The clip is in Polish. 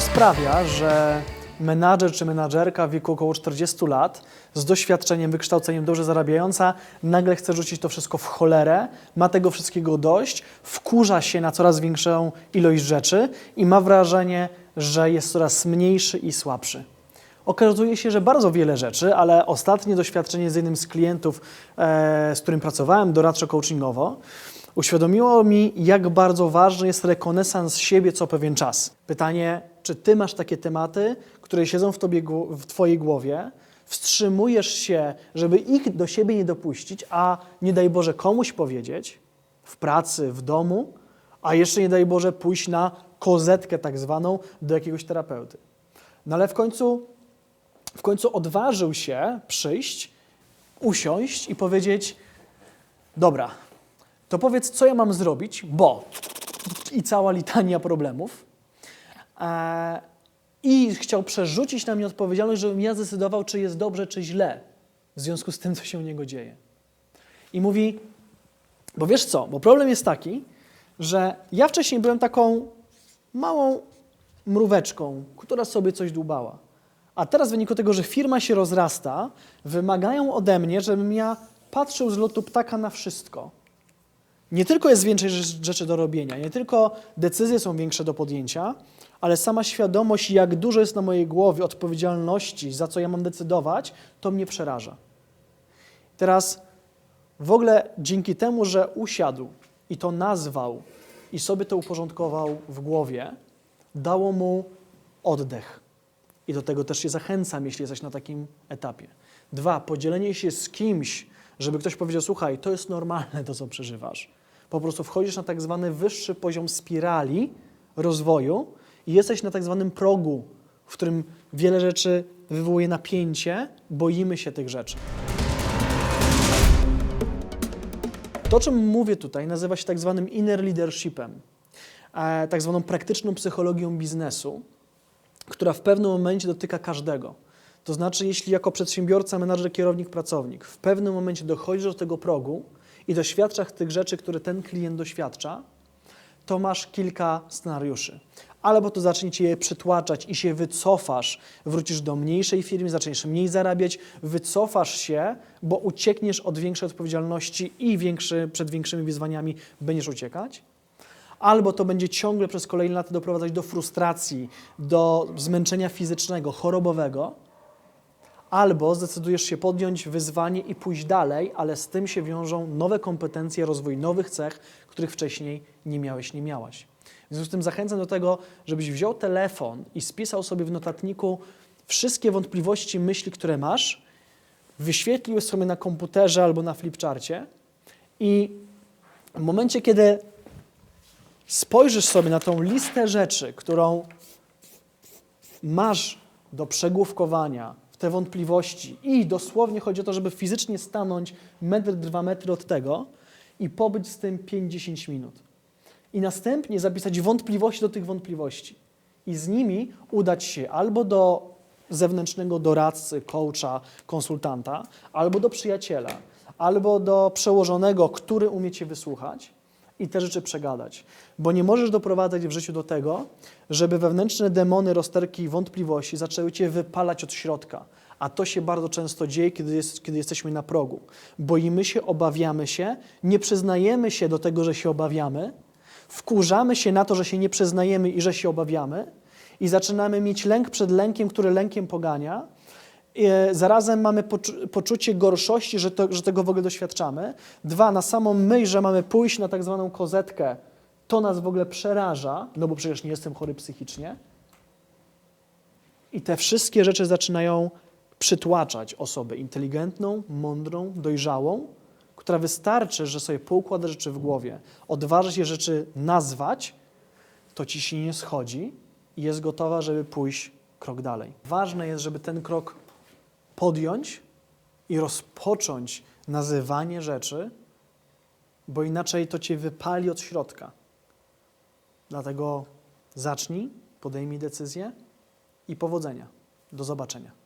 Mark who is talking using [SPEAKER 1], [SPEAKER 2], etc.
[SPEAKER 1] sprawia, że menadżer czy menadżerka w wieku około 40 lat, z doświadczeniem, wykształceniem, dobrze zarabiająca, nagle chce rzucić to wszystko w cholerę, ma tego wszystkiego dość, wkurza się na coraz większą ilość rzeczy i ma wrażenie, że jest coraz mniejszy i słabszy. Okazuje się, że bardzo wiele rzeczy, ale ostatnie doświadczenie z jednym z klientów, e, z którym pracowałem doradczo-coachingowo, uświadomiło mi, jak bardzo ważny jest rekonesans siebie co pewien czas. Pytanie, czy ty masz takie tematy, które siedzą w, tobie, w twojej głowie, wstrzymujesz się, żeby ich do siebie nie dopuścić, a nie daj Boże komuś powiedzieć, w pracy, w domu, a jeszcze nie daj Boże pójść na kozetkę tak zwaną do jakiegoś terapeuty. No ale w końcu w końcu odważył się przyjść, usiąść i powiedzieć: Dobra, to powiedz, co ja mam zrobić, bo i cała litania problemów. E, I chciał przerzucić na mnie odpowiedzialność, żebym ja zdecydował, czy jest dobrze, czy źle w związku z tym, co się u niego dzieje. I mówi: Bo wiesz co, bo problem jest taki, że ja wcześniej byłem taką małą mróweczką, która sobie coś dłubała. A teraz w wyniku tego, że firma się rozrasta, wymagają ode mnie, żebym ja patrzył z lotu ptaka na wszystko. Nie tylko jest więcej rzecz- rzeczy do robienia, nie tylko decyzje są większe do podjęcia, ale sama świadomość, jak dużo jest na mojej głowie odpowiedzialności, za co ja mam decydować, to mnie przeraża. Teraz w ogóle dzięki temu, że usiadł i to nazwał i sobie to uporządkował w głowie, dało mu oddech. I do tego też się zachęcam, jeśli jesteś na takim etapie. Dwa, podzielenie się z kimś, żeby ktoś powiedział: Słuchaj, to jest normalne, to co przeżywasz. Po prostu wchodzisz na tak zwany wyższy poziom spirali rozwoju i jesteś na tak zwanym progu, w którym wiele rzeczy wywołuje napięcie, boimy się tych rzeczy. To, o czym mówię tutaj, nazywa się tak zwanym inner leadershipem, e, tak zwaną praktyczną psychologią biznesu która w pewnym momencie dotyka każdego. To znaczy, jeśli jako przedsiębiorca, menadżer, kierownik, pracownik w pewnym momencie dochodzisz do tego progu i doświadczasz tych rzeczy, które ten klient doświadcza, to masz kilka scenariuszy. Albo to zacznie cię je przytłaczać i się wycofasz, wrócisz do mniejszej firmy, zaczniesz mniej zarabiać, wycofasz się, bo uciekniesz od większej odpowiedzialności i większy, przed większymi wyzwaniami będziesz uciekać albo to będzie ciągle przez kolejne lata doprowadzać do frustracji, do zmęczenia fizycznego, chorobowego, albo zdecydujesz się podjąć wyzwanie i pójść dalej, ale z tym się wiążą nowe kompetencje, rozwój nowych cech, których wcześniej nie miałeś, nie miałaś. W związku z tym zachęcam do tego, żebyś wziął telefon i spisał sobie w notatniku wszystkie wątpliwości, myśli, które masz, wyświetlił sobie na komputerze albo na flipcharcie i w momencie, kiedy spojrzysz sobie na tą listę rzeczy, którą masz do przegłówkowania, te wątpliwości i dosłownie chodzi o to, żeby fizycznie stanąć metr, dwa metry od tego i pobyć z tym 5-10 minut. I następnie zapisać wątpliwości do tych wątpliwości. I z nimi udać się albo do zewnętrznego doradcy, coacha, konsultanta, albo do przyjaciela, albo do przełożonego, który umie Cię wysłuchać i te rzeczy przegadać. Bo nie możesz doprowadzać w życiu do tego, żeby wewnętrzne demony, rozterki i wątpliwości zaczęły cię wypalać od środka. A to się bardzo często dzieje, kiedy, jest, kiedy jesteśmy na progu. Boimy się, obawiamy się, nie przyznajemy się do tego, że się obawiamy, wkurzamy się na to, że się nie przyznajemy i że się obawiamy, i zaczynamy mieć lęk przed lękiem, który lękiem pogania. E, Zarazem mamy poczu- poczucie gorszości, że, to, że tego w ogóle doświadczamy. Dwa, na samą myśl, że mamy pójść na tak zwaną kozetkę, to nas w ogóle przeraża, no bo przecież nie jestem chory psychicznie. I te wszystkie rzeczy zaczynają przytłaczać osobę inteligentną, mądrą, dojrzałą, która wystarczy, że sobie poukłada rzeczy w głowie, odważy się rzeczy nazwać, to ciśnienie schodzi i jest gotowa, żeby pójść krok dalej. Ważne jest, żeby ten krok podjąć i rozpocząć nazywanie rzeczy, bo inaczej to cię wypali od środka. Dlatego zacznij, podejmij decyzję i powodzenia. Do zobaczenia.